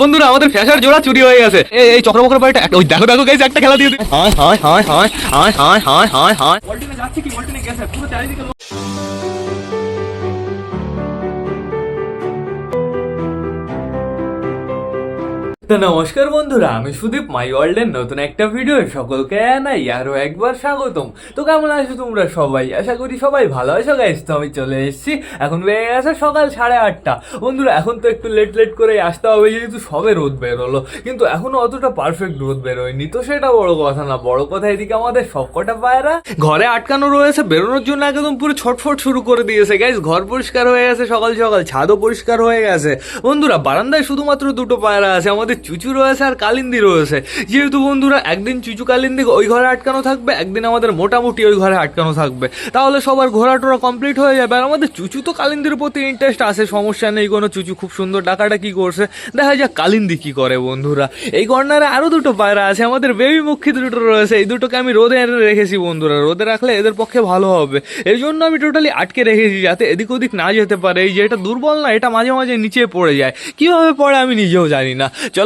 বন্ধুরা আমাদের ফ্যাশার জোড়া চুরি হয়ে গেছে। এই চক্রবক্র বাড়িটা ওই দেখো দেখো গাইস একটা খেলা দিয়ে দিই হায় হায় হায় হায় হায় হায় হায় হায় হায়। যাচ্ছে কি? গেছে। পুরো চারিদিকে তো নমস্কার বন্ধুরা, আমি সুদীপ মাই ওয়ার্ল্ডের নতুন একটা ভিডিও সকলকে জানাই আরও একবার স্বাগতম। তো কেমন আছো তোমরা সবাই? আশা করি সবাই ভালো আছো গাইস তো আমি চলে এসেছি, এখন বেড়ে গেছে সকাল সাড়ে আটটা। বন্ধুরা, এখন তো একটু লেট লেট করে আসতে হবে, যেহেতু সবে রোদ বেরোলো। কিন্তু এখনও অতটা পারফেক্ট রোদ বেরোয়নি, তো সেটা বড় কথা না। বড় কথা এদিকে আমাদের সবকটা পায়রা ঘরে আটকানো রয়েছে, বেরোনোর জন্য একদম পুরো ছটফট শুরু করে দিয়েছে গাইস ঘর পরিষ্কার হয়ে গেছে সকাল সকাল, ছাদও পরিষ্কার হয়ে গেছে। বন্ধুরা, বারান্দায় শুধুমাত্র দুটো পায়রা আছে, আমাদের চুচু রয়েছে আর কালিন্দি রয়েছে। যেহেতু বন্ধুরা, একদিন চুচু কালিন্দি ওই ঘরে আটকানো থাকবে, একদিন আমাদের মোটামুটি ওই ঘরে আটকানো থাকবে। তাহলে সবার ঘোরা টোরা কমপ্লিট হয়ে যাবে। আর আমাদের চুচু তো কালিন্দির প্রতি ইন্টারেস্ট আছে, সমস্যা নেই কোনো চুচু, খুব সুন্দর ডাকাটা কি করছে। দেখা যাক কালিন্দি কি করে বন্ধুরা। এই কর্নারে আরও দুটো পায়রা আছে, আমাদের বেবি মুখী দুটো রয়েছে। এই দুটোকে আমি রোদে রেখেছি বন্ধুরা। রোদে রাখলে এদের পক্ষে ভালো হবে। এই জন্য আমি টোটালি আটকে রেখেছি যাতে এদিক ওদিক না যেতে পারে। এই যে এটা দুর্বল না, এটা মাঝে মাঝে নিচে পড়ে যায়। কীভাবে পড়ে আমি নিজেও জানি না। চলো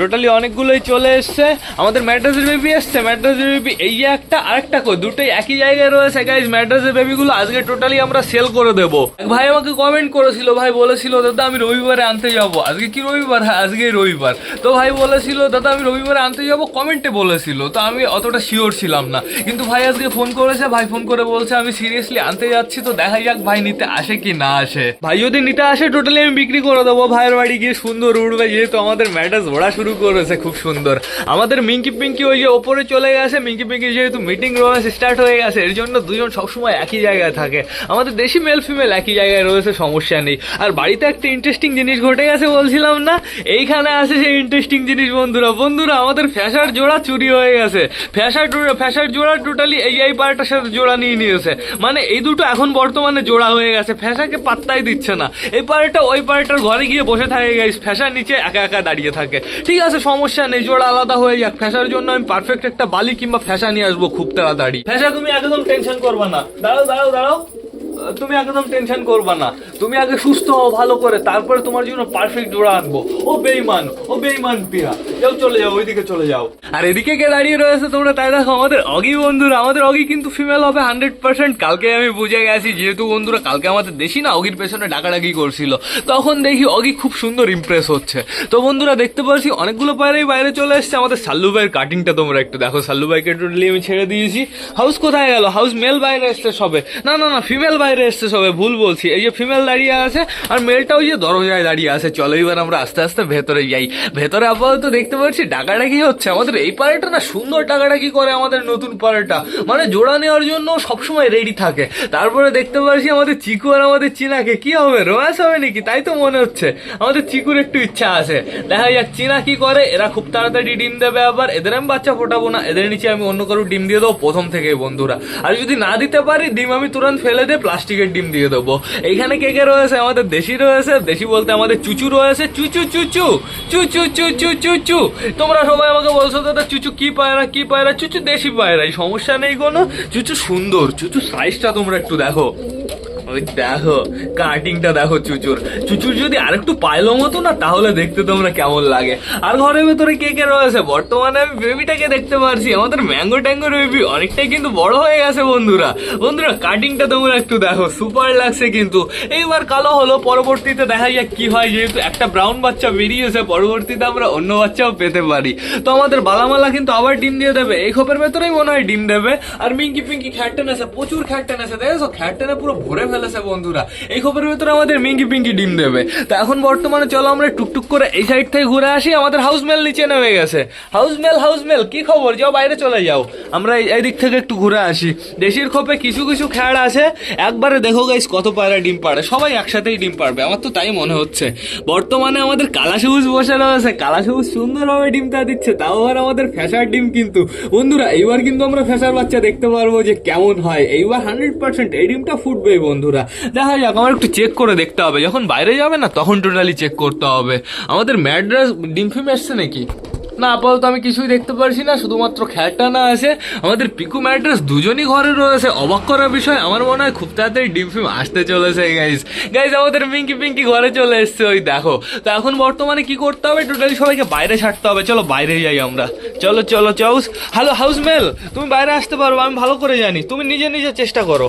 টোটালি অনেকগুলোই চলে এসছে। আমাদের ম্যাড্রাসের বেবি এসছে। ম্যাড্রাসের বেবি এই যে একটা আরেকটা কো দুটোই একই জায়গায় রয়েছে। গাইজ ম্যাড্রাসের বেবিগুলো আজকে টোটালি আমরা সেল করে দেবো। এক ভাই আমাকে কমেন্ট করেছিল, ভাই বলেছিল, দাদা, আমি রবিবারে আনতে যাব। আজকে কি রবিবার? হ্যাঁ আজকেই রবিবার। তো ভাই বলেছিল, দাদা, আমি রবিবারে আনতে যাব? কমেন্টে বলেছিল। তো আমি অতটা শিওর ছিলাম না। কিন্তু ভাই আজকে ফোন করেছে, ভাই ফোন করে বলছে, আমি সিরিয়াসলি আনতে যাচ্ছি, তো দেখা যাক ভাই নিতে আসে কি না আসে। ভাই যদি নিতে আসে টোটালি আমি বিক্রি করে দেবো। ভাইয়ের বাড়ি গিয়ে সুন্দর উঠবে যেহেতু আমাদের ম্যাটাস ওড়া শুরু করেছে, খুব সুন্দর। আমাদের মিঙ্কি পিঙ্কি ওই যে ওপরে চলে গেছে, মিঙ্কি পিঙ্কি যেহেতু মিটিং রয়েছে স্টার্ট হয়ে গেছে, এর জন্য দুজন সবসময় একই জায়গায় থাকে। আমাদের দেশি মেল ফিমেল একই জায়গায় রয়েছে, সমস্যা নেই। আর বাড়িতে একটা ইন্টারেস্টিং জিনিস ঘটে গেছে বলছিলাম না? এইখানে আছে সেই ইন্টারেস্টিং জিনিস, বন্ধুরা। বন্ধুরা, আমাদের ফ্যাশার জোড়া চুরি হয়ে গেছে। ফ্যাশার ফ্যাশার জোড়া টোটালি এই এই পার্টার সাথে জোড়া নিয়ে নিয়েছে। মানে এই দুটো এখন বর্তমানে জোড়া হয়ে গেছে, ফ্যাশাকে পাত্তাই দিচ্ছে না। এই পার্টটা ওই পার্টটার ঘরে গিয়ে বসে থাকে গাইস ফ্যাশার নিচে একা একা দাঁড়িয়ে থাকে। ঠিক আছে, সমস্যা নেই, জোড়া আলাদা হয়ে যাক। ফ্যাশার জন্য আমি পারফেক্ট একটা বালি কিংবা ফ্যাশা নিয়ে আসব খুব তাড়াতাড়ি। ফ্যাশা তুমি একদম টেনশন করবা না। দাঁড়াও দাঁড়াও দাঁড়াও। তুমি একদম টেনশন করবা না। তুমি আগে সুস্থ হও, ভালো করে, তারপরে তোমার জন্য পারফেক্ট জোড়া আনব। ও বেইমান ও বেইমান পিয়া যাও, চলে যাও, ওইদিকে চলে যাও। আর এদিকে কে দাঁড়িয়ে রয়েছে তোমরা? তাই দেখো, আমাদের অগি বন্ধুরা, আমাদের অগি কিন্তু ফিমেল হবে হান্ড্রেড পার্সেন্ট কালকে আমি বুঝে গেছি, যেহেতু বন্ধুরা, কালকে আমাদের দেশি না, অগির পেছনে ডাকাডাকি করছিল। তখন দেখি অগি খুব সুন্দর ইমপ্রেস হচ্ছে। তো বন্ধুরা, দেখতে পাচ্ছি, অনেকগুলো পায়রাই বাইরে চলে এসছে। আমাদের সাল্লু ভাইয়ের কাটিংটা তোমরা একটু দেখো। সাল্লু ভাইকে টোটালি আমি ছেড়ে দিয়েছি। হাউস কোথায় গেল? হাউস মেল বাইরে এসছে সবে। না না না ফিমেল বাইরে এসছে, সবে ভুল বলছি। এই যে ফিমেল দাঁড়িয়ে আছে, আর মেলটা ওই যে দরজায় দাঁড়িয়ে আছে। চলো এবার আমরা আস্তে আস্তে ভেতরে যাই। ভেতরে আপাতত দেখতে পাচ্ছি ডাকাডাকি হচ্ছে। আমাদের এই পাড়াটা না সুন্দর ডাকাডাকি করে আমাদের নতুন পাড়াটা। মানে জোড়া নেওয়ার জন্য সবসময় রেডি থাকে। তারপরে দেখতে পাচ্ছি আমাদের চিকু আর আমাদের চিনাকে। কি হবে? রোম্যান্স হবে নাকি? তাই তো মনে হচ্ছে। আমাদের চিকুর একটু ইচ্ছা আছে। দেখা যাক চিনা কি করে। এরা খুব তাড়াতাড়ি ডিম দেবে আবার। এদের আমি বাচ্চা ফোটাবো না। এদের নিচে আমি অন্য কারও ডিম দিয়ে দেবো প্রথম থেকেই, বন্ধুরা। আর যদি না দিতে পারি, ডিম আমি তুরন্ত ফেলে দিয়ে প্লাস্টিকের ডিম দিয়ে দেবো। এইখানে কে কে রয়েছে? আমাদের দেশি রয়েছে, দেশি বলতে আমাদের চুচু রয়েছে। চুচু চুচু চুচু চুচু চুচু। তোমরা সবাই আমাকে বলছো, দাদা, চুচু কি পায়রা কি পায়রা? চুচু দেশি এই সমস্যা নেই কোনো। চুচু সুন্দর, চুচু সাইজটা তোমরা একটু দেখো। ওই দেখো কাটিংটা দেখো চুচুর। চুচুর যদি আরেকটু পাইলো মতো না, তাহলে দেখতে তোমরা কেমন লাগে। আর ঘরের ভেতরে কে কে রয়েছে? বর্তমানে আমি বেবিটাকে দেখতে পারছি। আমাদের ম্যাঙ্গো ট্যাঙ্গো বেবি অনেকটাই কিন্তু বড় হয়ে গেছে, বন্ধুরা। বন্ধুরা কাটিংটা তোমরা একটু দেখো। সুপার লাগছে কিন্তু। এইবার কালো হলো, পরবর্তীতে দেখা যাক কি হয়। যেহেতু একটা ব্রাউন বাচ্চা বেরিয়েছে, পরবর্তীতে আমরা অন্য বাচ্চাও পেতে পারি। তো আমাদের বালামালা কিন্তু আবার ডিম দিয়ে দেবে। এই খোপের ভেতরেই মনে হয় ডিম দেবে। আর মিঙ্কি পিঙ্কি খ্যাট টেনেছে প্রচুর খ্যাট টেনেছে দেখেছ? খ্যাট পুরো ভরে ফেলে চলেছে বন্ধুরা। এই খবরের ভিতরে আমাদের মিঙ্কি পিঙ্কি ডিম দেবে। তো এখন বর্তমানে চলো আমরা টুকটুক করে এই সাইড থেকে ঘুরে আসি। আমাদের হাউস মেল নিচে নেমে গেছে। হাউস মেল হাউস মেল কি খবর? যাও বাইরে চলে যাও। আমরা এই- দিক থেকে একটু ঘুরে আসি। দেশির খোপে কিছু কিছু খ্যাড় আছে। একবারে দেখো গাইস কত পায়রা ডিম পাড়ে। সবাই একসাথেই ডিম পারবে আমার তো তাই মনে হচ্ছে। বর্তমানে আমাদের কালা সবুজ বসে রয়েছে। কালা সবুজ সুন্দরভাবে ডিমটা দিচ্ছে। তাও আবার আমাদের ফ্যাশার ডিম কিন্তু। বন্ধুরা, এইবার কিন্তু আমরা ফ্যাশার বাচ্চা দেখতে পারব যে কেমন হয়। এইবার হান্ড্রেড পার্সেন্ট এই ডিমটা ফুটবে বন্ধুরা। দেখা যাক, আমার একটু চেক করে দেখতে হবে। যখন বাইরে যাবে না, তখন টোটালি চেক করতে হবে। আমাদের ম্যাড্রাস ডিম ফিম এসছে নাকি? না, আপাতত আমি কিছুই দেখতে পারছি না, শুধুমাত্র খ্যাটটা না আছে। আমাদের পিকু ম্যাট্রেস দুজনই ঘরে রয়েছে। অবাক করার বিষয়, আমার মনে হয় খুব তাড়াতাড়ি ডিম ফিম আসতে চলেছে গাইজ গাইজ আমাদের পিঙ্কি পিঙ্কি ঘরে চলে এসছে, ওই দেখো। তো এখন বর্তমানে কি করতে হবে? টোটালি সবাইকে বাইরে ছাড়তে হবে। চলো, বাইরে যাই আমরা। চলো চলো চাউস হ্যালো হাউস মেল তুমি বাইরে আসতে পারো, আমি ভালো করে জানি। তুমি নিজে নিজে চেষ্টা করো।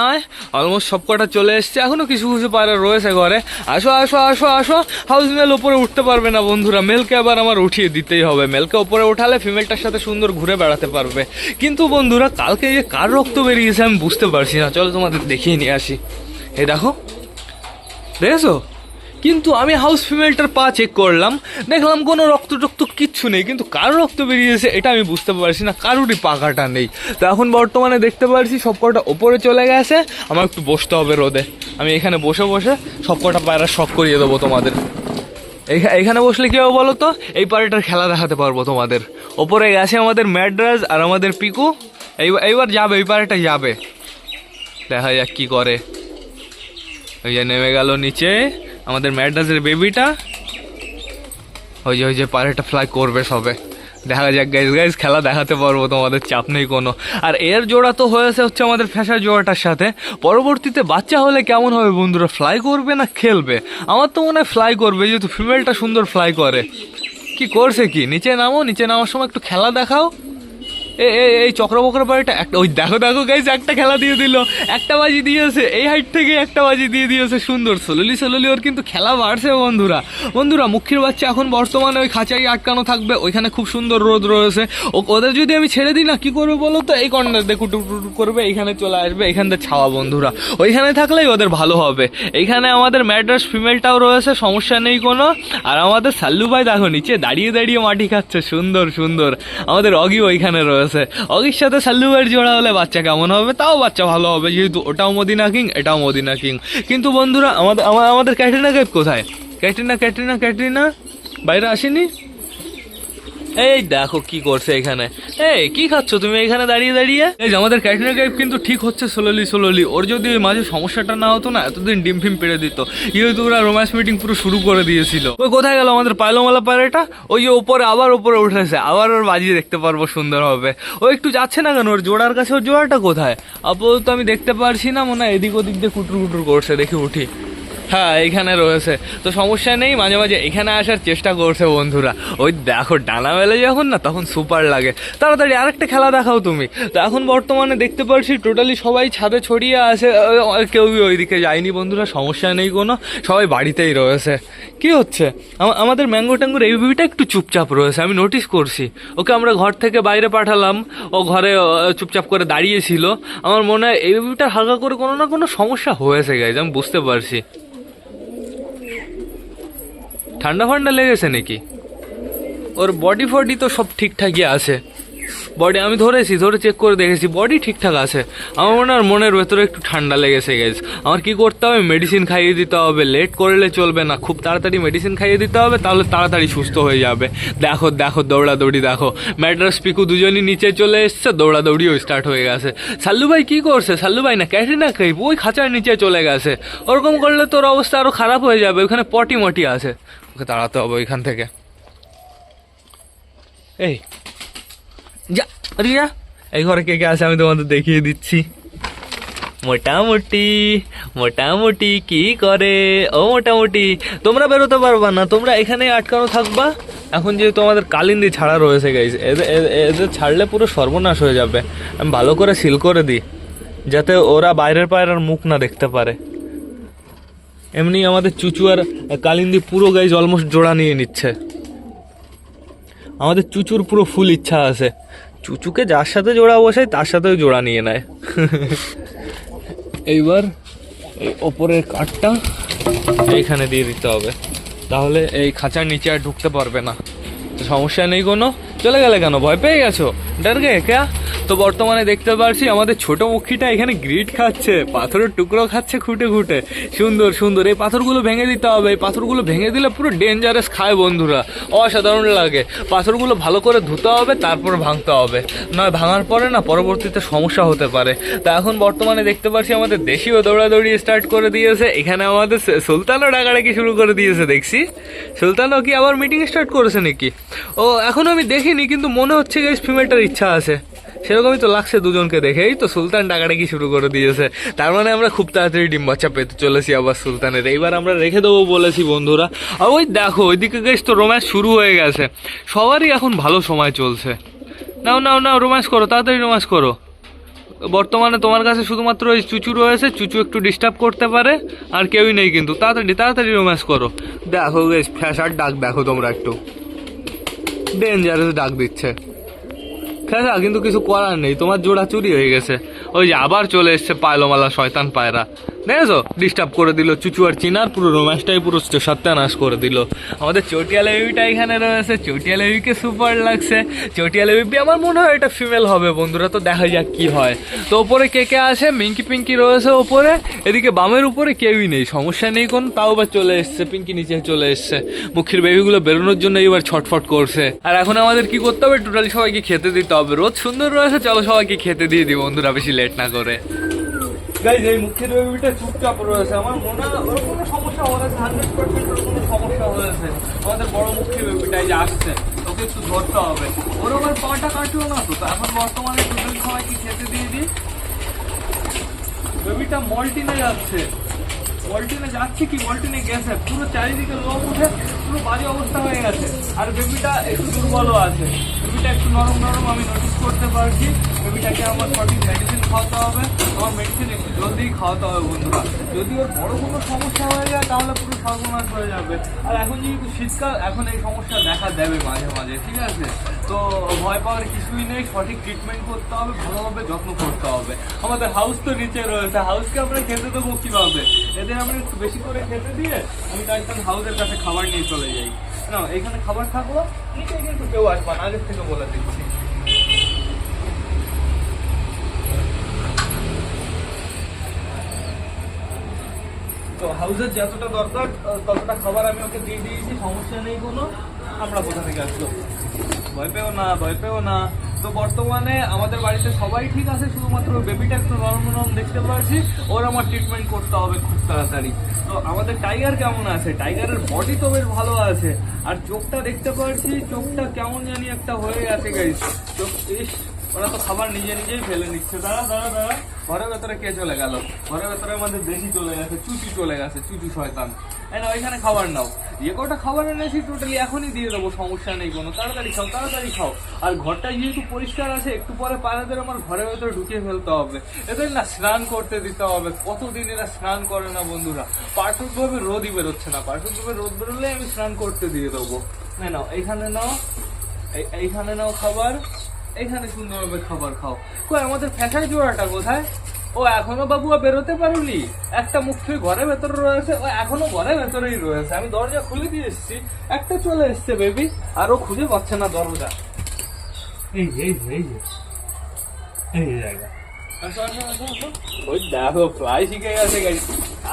অলমোস্ট সব কটা চলে এসছে। এখনও কিছু কিছু পায়রা রয়েছে ঘরে। আসো আসো আসো আসো। হাউস মেল ওপরে উঠতে পারবে না বন্ধুরা। মেলকে আবার আমার উঠিয়ে দিতেই হবে। মেলকে ওপরে উঠালে ফিমেলটার সাথে সুন্দর ঘুরে বেড়াতে পারবে। কিন্তু বন্ধুরা, কালকে যে কার রক্ত বেরিয়েছে আমি বুঝতে পারছি না। চলো তোমাদের দেখিয়ে নিয়ে আসি। এই দেখো। দেখেছ? কিন্তু আমি হাউস ফিমেলটার পা চেক করলাম। দেখলাম কোনো রক্ত টক্ত কিচ্ছু নেই, কিন্তু কারও রক্ত বেরিয়েছে এটা আমি বুঝতে পারছি না, কারুরই পাকাটা নেই। তো এখন বর্তমানে দেখতে পারছি সব কটা ওপরে চলে গেছে আমার একটু বসতে হবে রোদে। আমি এখানে বসে বসে সব কটা পায়রা শখ করিয়ে দেবো তোমাদের। এইখানে বসলে কি হবে বলো তো এই পাড়াটার খেলা দেখাতে পারব তোমাদের। ওপরে গেছে আমাদের ম্যাড্রাস আর আমাদের পিকু। এইবার যাবে, এই পাড়াটা যাবে। দেখা যাক কী করে। ওই যে নেমে গেল নিচে। আমাদের ম্যাড্রাসের বেবিটা ওই যে ওই যে পাড়াটা ফ্লাই করবে সবে। দেখা যাক গাইজ গাইজ খেলা দেখাতে পারব, তোমাদের চাপ নেই কোনো। আর এর জোড়া তো হয়েছে হচ্ছে আমাদের ফ্যাশার জোড়াটার সাথে। পরবর্তীতে বাচ্চা হলে কেমন হবে বন্ধুরা ফ্লাই করবে না খেলবে? আমার তো মনে হয় ফ্লাই করবে, যেহেতু ফিমেলটা সুন্দর ফ্লাই করে। কি করছে কি? নিচে নামো, নিচে নামার সময় একটু খেলা দেখাও। এই চক্র বক্র বাড়িটা একটা ওই দেখো দেখো গাইজ একটা খেলা দিয়ে দিল। একটা বাজি দিয়েছে। এই হাইট থেকে একটা বাজি দিয়ে দিয়েছে। সুন্দর। সললি সললি, ওর কিন্তু খেলা বাড়ছে বন্ধুরা। বন্ধুরা, মুখির বাচ্চা এখন বর্তমানে ওই খাঁচাই আটকানো থাকবে। ওইখানে খুব সুন্দর রোদ রয়েছে। ও ওদের যদি আমি ছেড়ে দিই না, কী করবে বলো তো? এই কর্নার কুটুক টুটুক করবে, এইখানে চলে আসবে, এইখান থেকে ছাওয়া বন্ধুরা। ওইখানে থাকলেই ওদের ভালো হবে। এইখানে আমাদের ম্যাড্রাস ফিমেলটাও রয়েছে, সমস্যা নেই কোনো। আর আমাদের সাল্লু ভাই দেখো, নিচে দাঁড়িয়ে দাঁড়িয়ে মাটি খাচ্ছে। সুন্দর সুন্দর। আমাদের অগি ওইখানে রয়েছে। অগির সাথে সাল্লু ভাইয়ের জোড়া হলে বাচ্চা কেমন হবে? তাও বাচ্চা ভালো হবে, যেহেতু ওটাও মদিনা কিং, এটাও মদিনা কিং। কিন্তু বন্ধুরা, আমাদের আমা- আমাদের ক্যাটরিনা কেপ কোথায়? ক্যাটরিনা ক্যাটরিনা ক্যাটরিনা? বাইরে আসেনি? এই দেখো কি করছে এখানে। এই, কি খাচ্ছ তুমি এখানে দাঁড়িয়ে দাঁড়িয়ে? এই আমাদের ক্যাটরিনা কাইপ কিন্তু ঠিক হচ্ছে স্লোলি স্লোলি ওর যদি ওই মাঝে সমস্যাটা না হতো না, এতদিন ডিম ফিম পেড়ে দিত। যেহেতু ওরা রোম্যান্স মিটিং পুরো শুরু করে দিয়েছিল। ওই কোথায় গেল আমাদের পায়লোমালা পায়রাটা ওই ওপরে আবার ওপরে উঠেছে। আবার ওর বাজি দেখতে পারব সুন্দর হবে ও একটু যাচ্ছে না কেন? ওর জোড়ার কাছে, ওর জোড়াটা কোথায়? আপাতত আমি দেখতে পারছি না, মনে হয় এদিক ওদিক দিয়ে কুটুর কুটুর করছে। দেখি উঠি। হ্যাঁ এখানে রয়েছে। তো সমস্যা নেই, মাঝে মাঝে এখানে আসার চেষ্টা করছে বন্ধুরা। ওই দেখো ডানা মেলে যখন না, তখন সুপার লাগে। তাড়াতাড়ি আরেকটা খেলা দেখাও তুমি। তো এখন বর্তমানে দেখতে পারছি টোটালি সবাই ছাদে ছড়িয়ে আছে। কেউ ওইদিকে যায়নি বন্ধুরা, সমস্যা নেই কোনো। সবাই বাড়িতেই রয়েছে। কি হচ্ছে? আমাদের ম্যাঙ্গো ট্যাঙ্গোর এই বিবিটা একটু চুপচাপ রয়েছে, আমি নোটিস করছি। ওকে আমরা ঘর থেকে বাইরে পাঠালাম। ও ঘরে চুপচাপ করে দাঁড়িয়েছিল। আমার মনে হয় এই বিবিটার হালকা করে কোনো না কোনো সমস্যা হয়েছে গাইজ আমি বুঝতে পারছি। ঠান্ডা ফান্ডা লেগেছে নাকি? ওর বডি ফডি তো সব ঠিকঠাকই আছে। বডি আমি ধরেছি, ধরে চেক করে দেখেছি বডি ঠিকঠাক আছে। আমার মনে হয় মনের ভেতরে একটু ঠান্ডা লেগেছে গেছে আমার কি করতে হবে? মেডিসিন খাইয়ে দিতে হবে। লেট করলে চলবে না। খুব তাড়াতাড়ি মেডিসিন খাইয়ে দিতে হবে, তাহলে তাড়াতাড়ি সুস্থ হয়ে যাবে। দেখো দেখো, দৌড়াদৌড়ি দেখো। ম্যাড্রাস পিকু দুজনই নিচে চলে এসছে, দৌড়াদৌড়িও স্টার্ট হয়ে গেছে। সাল্লু ভাই কী করছে? সাল্লু ভাই না, ক্যাটরিনা কাইপ ওই খাঁচার নিচে চলে গেছে। ওরকম করলে তোর অবস্থা আরও খারাপ হয়ে যাবে। ওখানে পটি মটি আছে। ওকে তাড়াতে হবে ওইখান থেকে। এই। যা আরে যা এই ঘরে কে কে আছে আমি তোমাদের দেখিয়ে দিচ্ছি। মোটামুটি মোটামুটি কি করে? ও মোটামুটি, তোমরা বেরোতে পারবা না, তোমরা এখানে আটকানো থাকবা। এখন যেহেতু আমাদের কালিন্দি ছাড়া রয়েছে গাইজ এদের, এদের- ছাড়লে পুরো সর্বনাশ হয়ে যাবে। আমি ভালো করে সিল করে দিই, যাতে ওরা বাইরের পায়রার মুখ না দেখতে পারে। এমনি আমাদের চুচু আর কালিন্দি পুরো গাইজ অলমোস্ট জোড়া নিয়ে নিচ্ছে। আমাদের চুচুর পুরো ফুল ইচ্ছা আছে। চুচুকে যার সাথে জোড়া বসাই, তার সাথেও জোড়া নিয়ে নেয়। এইবার এই ওপরের কাঠটা এইখানে দিয়ে দিতে হবে। তাহলে এই খাঁচার নিচে আর ঢুকতে পারবে না। সমস্যা নেই কোনো? চলে গেলে কেন? ভয় পেয়ে গেছো? ডর গে ক্যা? তো বর্তমানে দেখতে পারছি আমাদের ছোট মুখিটা এখানে গ্রিট খাচ্ছে, পাথরের টুকরো খাচ্ছে খুঁটে খুঁটে। সুন্দর সুন্দর। এই পাথরগুলো ভেঙে দিতে হবে। এই পাথরগুলো ভেঙে দিলে পুরো ডেঞ্জারাস খায় বন্ধুরা। অসাধারণ লাগে। পাথরগুলো ভালো করে ধুতে হবে, তারপর ভাঙতে হবে। নয়, ভাঙার পরে না পরবর্তীতে সমস্যা হতে পারে। তা এখন বর্তমানে দেখতে পাচ্ছি আমাদের দেশিও দৌড়াদৌড়ি স্টার্ট করে দিয়েছে। এখানে আমাদের সুলতানও ডাকাডাকি শুরু করে দিয়েছে, দেখছি। সুলতানও কি আবার মিটিং স্টার্ট করেছে নাকি? ও, এখন আমি দেখিনি, কিন্তু মনে হচ্ছে গাইস ফিমেলটার ইচ্ছা আছে। সেরকমই তো লাগছে দুজনকে দেখেই তো সুলতান ডাকাডাকি শুরু করে দিয়েছে। তার মানে আমরা খুব তাড়াতাড়ি ডিম বাচ্চা পেতে চলেছি আবার সুলতানের। এইবার আমরা রেখে দেবো বলেছি বন্ধুরা। আর ওই দেখো, ওইদিকে গেছ তো রোম্যান্স শুরু হয়ে গেছে। সবারই এখন ভালো সময় চলছে। নাও নাও নাও রোম্যান্স করো, তাড়াতাড়ি রোম্যান্স করো। বর্তমানে তোমার কাছে শুধুমাত্র ওই চুচু রয়েছে, চুচু একটু ডিস্টার্ব করতে পারে, আর কেউই নেই কিন্তু। তাড়াতাড়ি তাড়াতাড়ি রোম্যান্স করো। দেখো গেছ ফ্যাশার ডাক দেখো তোমরা একটু। ডেঞ্জারাস ডাক দিচ্ছে। ফ্যাশা কিন্তু কিছু করার নেই। তোমার জোড়া চুরি হয়ে গেছে। ওই যে আবার চলে এসছে পায়লোমালা শয়তান পায়রা। দেখেছ? ডিস্টার্ব করে দিল চুচু আর চিনার, পুরো রোম্যান্সটাই পুরো সত্যানাশ করে দিল। আমাদের চটিয়ালা বেবিটা এখানে রয়েছে। চটিয়ালা বেবিকে সুপার লাগছে। চটিয়ালা বেবি আমার মনে হয় এটা ফিমেল হবে, বন্ধুরা। তো দেখা যাক কি হয়। তো ওপরে কে কে আছে? মিঙ্কি পিঙ্কি রয়েছে ওপরে। এদিকে বামের উপরে কেউই নেই। সমস্যা নেই কোন, তাও বা চলে এসছে। পিঙ্কি নিচে চলে এসছে। মুখির বেবিগুলো বেরোনোর জন্য এবার ছটফট করছে। আর এখন আমাদের কি করতে হবে? টোটালি সবাইকে খেতে দিতে হবে। রোদ সুন্দর রয়েছে, চলো সবাইকে খেতে দিয়ে দিই, বন্ধুরা। বেশি লেট না করে। গাইজ এই মুখের বেবিটা চুপচাপ রয়েছে। আমার মনে হয় ওর কোনো সমস্যা হয়েছে হান্ড্রেড পার্সেন্ট ওর কোনো সমস্যা হয়েছে আমাদের বড় মুখের বেবিটাই যে আসছে, ওকে একটু ধরতে হবে। ওর আবার পাটা কাটলো না তো এখন বর্তমানে টোটাল সবাইকে খেতে দিয়ে দিই? বেবিটা মল্টিনে যাচ্ছে। মল্টিনে যাচ্ছে কি? মল্টিনে গেছে। পুরো চারিদিকে লোক উঠে, পুরো বাজে অবস্থা হয়ে গেছে। আর বেবিটা একটু দুর্বলও আছে। বেবিটা একটু নরম নরম আমি নোটিস করতে পারছি। বেবিটাকে আমার সঠিক মেডিসিন খাওয়াতে হবে। আমার মেডিসিন একটু জলদি খাওয়াতে হবে বন্ধুরা। যদি ওর বড় কোনো সমস্যা হয়ে যায়, তাহলে পুরো সর্বনাশ হয়ে যাবে। আর এখন যেহেতু শীতকাল, এখন এই সমস্যা দেখা দেবে মাঝে মাঝে, ঠিক আছে? তো ভয় পাওয়ার কিছুই নেই। সঠিক ট্রিটমেন্ট করতে হবে, ভালোভাবে যত্ন করতে হবে। আমাদের হাউস তো নিচে রয়েছে। হাউসকে আমরা খেতে দেবো কীভাবে? এদের আমরা একটু বেশি করে খেতে দিয়ে আমি জন্য হাউসের কাছে খাবার নিয়ে চলে যাই। না, এখানে খাবার থাকল নিচে কিন্তু কেউ আসবা না, আগের থেকে বলে দিচ্ছি। তো হাউসের যতটা দরকার ততটা খাবার আমি ওকে দিয়ে দিয়েছি, সমস্যা নেই কোনো। আমরা কোথা থেকে আসলো ভয় পেও না, ভয় পেও না। তো বর্তমানে আমাদের বাড়িতে সবাই ঠিক আছে, শুধুমাত্র বেবিটা একটু নরম নরম দেখতে পাচ্ছি ওর আমার ট্রিটমেন্ট করতে হবে খুব তাড়াতাড়ি। তো আমাদের টাইগার কেমন আছে? টাইগারের বডি তো বেশ ভালো আছে। আর চোখটা দেখতে পাচ্ছি চোখটা কেমন জানি একটা হয়ে আছে গাইস চোখ ওরা তো খাবার নিজে নিজেই ফেলে নিচ্ছে। দাঁড়া দাঁড়া দাঁড়া। ঘরের ভেতরে কে চলে গেল? ঘরের ভেতরে আমাদের দেশি চলে গেছে, চুচু চলে গেছে, চুচু শয়তান। না ওইখানে খাবার নাও। যে কটা খাবার এনেছি টোটালি এখনই দিয়ে দেবো, সমস্যা নেই কোনো। তাড়াতাড়ি খাও তাড়াতাড়ি খাও। আর ঘরটা যেহেতু পরিষ্কার আছে, একটু পরে পায়রাদের আমার ঘরের ভেতরে ঢুকিয়ে ফেলতে হবে। এদের না স্নান করতে দিতে হবে। কতদিন এরা স্নান করে না বন্ধুরা? পার্থক্যভাবে রোদই বেরোচ্ছে না। পার্থক্যভাবে রোদ বেরোলে আমি স্নান করতে দিয়ে দেবো। না নাও, এইখানে নাও, এই- এইখানে নাও খাবার। এখানে সুন্দরভাবে খাবার খাও। কই আমাদের ফ্যাশন জোড়াটা কোথায়? ও এখনও বাবুয়া বেরোতে পারোনি। একটা মুখ ছুঁয়ে ঘরের ভেতরে রয়েছে ও এখনও ঘরের ভেতরেই রয়েছে। আমি দরজা খুলে দিয়ে এসেছি। একটা চলে এসছে বেবি আর ও খুঁজে পাচ্ছে না দরজা। এই এই এই এই জায়গা। ওই দেখো ফ্লাই শিখে গেছে গাড়ি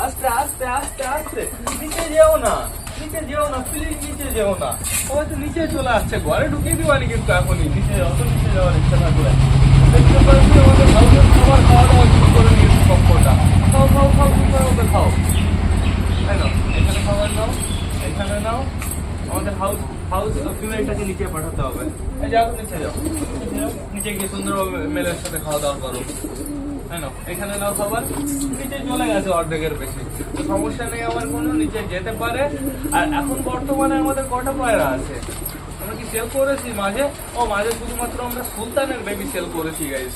আস্তে আস্তে আস্তে আস্তে। নিচে যেও না। নিচে যেও না প্লিজ নিচে যেও না। ও তো নিচে চলে আসছে, ঘরে ঢুকিয়ে দিবানি কিন্তু এখনই। নিচে যাও তো নিচে যাওয়ার ইচ্ছা থাকলে দেখতে পাচ্ছি আমাদের হাউসের খাবার খাওয়া দাওয়া শুরু করে নিয়েছে সবকটা খাও খাও খাও সুন্দর মতো খাও? তাই না? এখানে খাবার নাও, এখানে নাও। আমাদের হাউস হাউস ফিমেলটাকে নিচে পাঠাতে হবে। যাও, নিচে যাও। নিচে গিয়ে সুন্দরভাবে মেলের সাথে খাওয়া দাওয়া করো। এখানে নাও খাবার। নিচে চলে গেছে অর্ধেকের বেশি। সমস্যা নেই আমার কোনো নিচে যেতে পারে। আর এখন বর্তমানে আমাদের কটা পায়রা আছে? আমরা কি সেল করেছি মাঝে? ও, মাঝে শুধুমাত্র আমরা সুলতানের বেবি সেল করেছি গাইস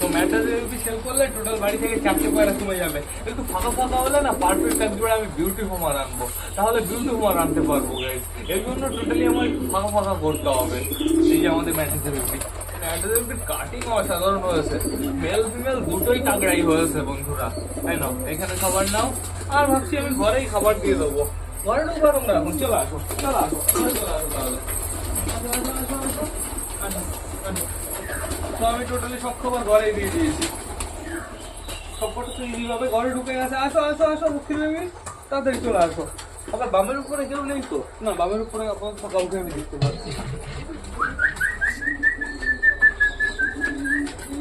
তো ম্যাটারের বেবি সেল করলে টোটাল বাড়ি থেকে চারটে পায়রা কমে যাবে। একটু ফাঁকা ফাঁকা হলে না পারফেক্ট একবারে আমি বিউটি হোমার আনব। তাহলে বিউটি হোমার আনতে পারব গাইস এর জন্য টোটালি আমার ফাঁকা ফাঁকা করতে হবে। এই যে আমাদের ম্যাটারের বেবি অসাধারণ হয়েছে। মেল দুটোই হয়েছে বন্ধুরা। তাই নাও এখানে খাবার নাও। আর ভাবছি আমি ঘরেই খাবার দিয়ে দেবো। ঘরে আসো। আসো। আসো তো আমি টোটালি সব খবর ঘরেই দিয়ে দিয়েছি। তো ইজি ভাবে ঘরে ঢুকে গেছে। আসো আসো আসো, মুক্তি বেবি তাড়াতাড়ি চলে আসো। আবার বামের উপরে কেউ নেই তো? না, বামের উপরে আপাতত কাউকে আমি দেখতে পাচ্ছি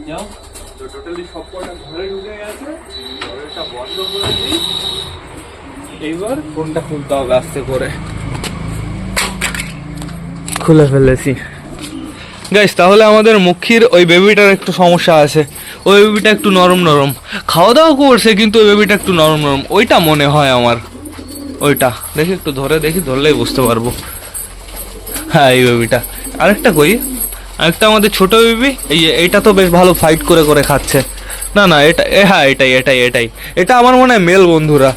যাও। তো টোটালি সবকটা ঘরে ঢুকে গেছে? ঘরেটা বন্ধ করে দিই। এইবার ফোনটা খুলতে হবে আস্তে করে। খুলে ফেলেছি। গাইস তাহলে আমাদের মুখির ওই বেবিটার একটু সমস্যা আছে। ওই বেবিটা একটু নরম নরম। খাওয়া দাওয়া করছে কিন্তু ওই বেবিটা একটু নরম নরম। ওইটা মনে হয় আমার। ওইটা। দেখি একটু ধরে দেখি ধরলেই বুঝতে পারব। হ্যাঁ এই বেবিটা আরেকটা কই? আরেকটা আমাদের ছোট বিবি, এই এটা তো বেশ ভালো ফাইট করে করে খাচ্ছে। না না, এটা, এ হ্যাঁ এটাই এটাই এটাই। এটা আমার মনে হয় মেল বন্ধুরা।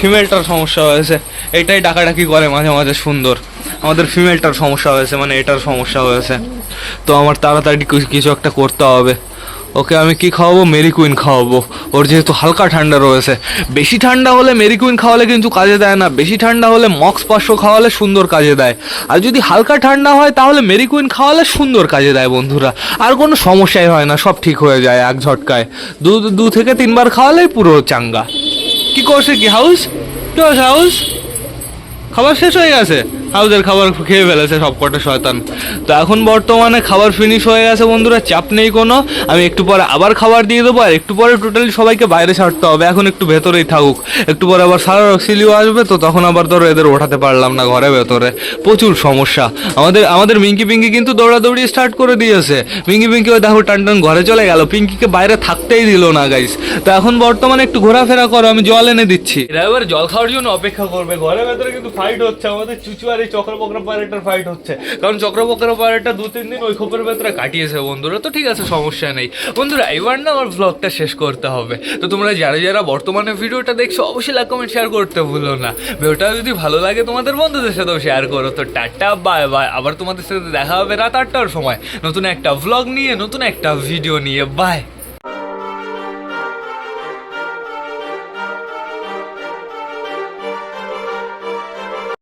ফিমেলটার সমস্যা হয়েছে। এটাই ডাকাডাকি করে মাঝে মাঝে সুন্দর। আমাদের ফিমেলটার সমস্যা হয়েছে মানে এটার সমস্যা হয়েছে। তো আমার তাড়াতাড়ি কিছু একটা করতে হবে। ওকে, আমি কি খাওয়াবো? মেরি কুইন খাওয়াবো। ওর যেহেতু হালকা ঠান্ডা রয়েছে। বেশি ঠান্ডা হলে মেরি কুইন খাওয়ালে কিন্তু কাজে দেয় না। বেশি ঠান্ডা হলে মক্স পাঁচশো খাওয়ালে সুন্দর কাজে দেয়। আর যদি হালকা ঠান্ডা হয়, তাহলে মেরি কুইন খাওয়ালে সুন্দর কাজে দেয় বন্ধুরা। আর কোনো সমস্যাই হয় না, সব ঠিক হয়ে যায় এক ঝটকায়। দু দু থেকে তিনবার খাওয়ালেই পুরো চাঙ্গা। কি করছে কি, হাউস? কি হাউস? খাবার শেষ হয়ে গেছে? হাউসের খাবার খেয়ে ফেলেছে সব কটা শয়তান। তো এখন বর্তমানে খাবার ফিনিশ হয়ে গেছে বন্ধুরা, চাপ নেই কোনো। আমি একটু পরে আবার খাবার দিয়ে দেবো, আর একটু পরে টোটালি সবাইকে বাইরে ছাড়তে হবে। এখন একটু ভেতরেই থাকুক। একটু পরে আবার সারা অক্সিলিও আসবে, তো তখন আবার ধরো এদের ওঠাতে পারলাম না ঘরে ভেতরে। প্রচুর সমস্যা। আমাদের আমাদের মিঙ্কি পিঙ্কি কিন্তু দৌড়াদৌড়ি স্টার্ট করে দিয়েছে। মিঙ্কি পিঙ্কি ওই দেখো টান টান ঘরে চলে গেল। পিঙ্কিকে বাইরে থাকতেই দিল না গাইস তো এখন বর্তমানে একটু ঘোরাফেরা করো, আমি জল এনে দিচ্ছি। এবার জল খাওয়ার জন্য অপেক্ষা করবে। ঘরের ভেতরে কিন্তু ফাইট হচ্ছে, আমাদের চুচু এই চক্রবক্রা পায়রাটার ফাইট হচ্ছে। কারণ চক্রবক্রা পায়রাটা দু, তিন দিন ওই খোপের ভেতরে কাটিয়েছে বন্ধুরা। তো ঠিক আছে, সমস্যা নেই। বন্ধুরা, এবার না আমার ব্লগটা শেষ করতে হবে। তো তোমরা যারা যারা বর্তমানে ভিডিওটা দেখছ, অবশ্যই লাইক কমেন্ট শেয়ার করতে ভুলো না। ভিডিওটা যদি ভালো লাগে তোমাদের বন্ধুদের সাথেও শেয়ার করো। তো টাটা বাই বাই আবার তোমাদের সাথে দেখা হবে রাত আটটার সময়। নতুন একটা ভ্লগ নিয়ে, নতুন একটা ভিডিও নিয়ে। বাই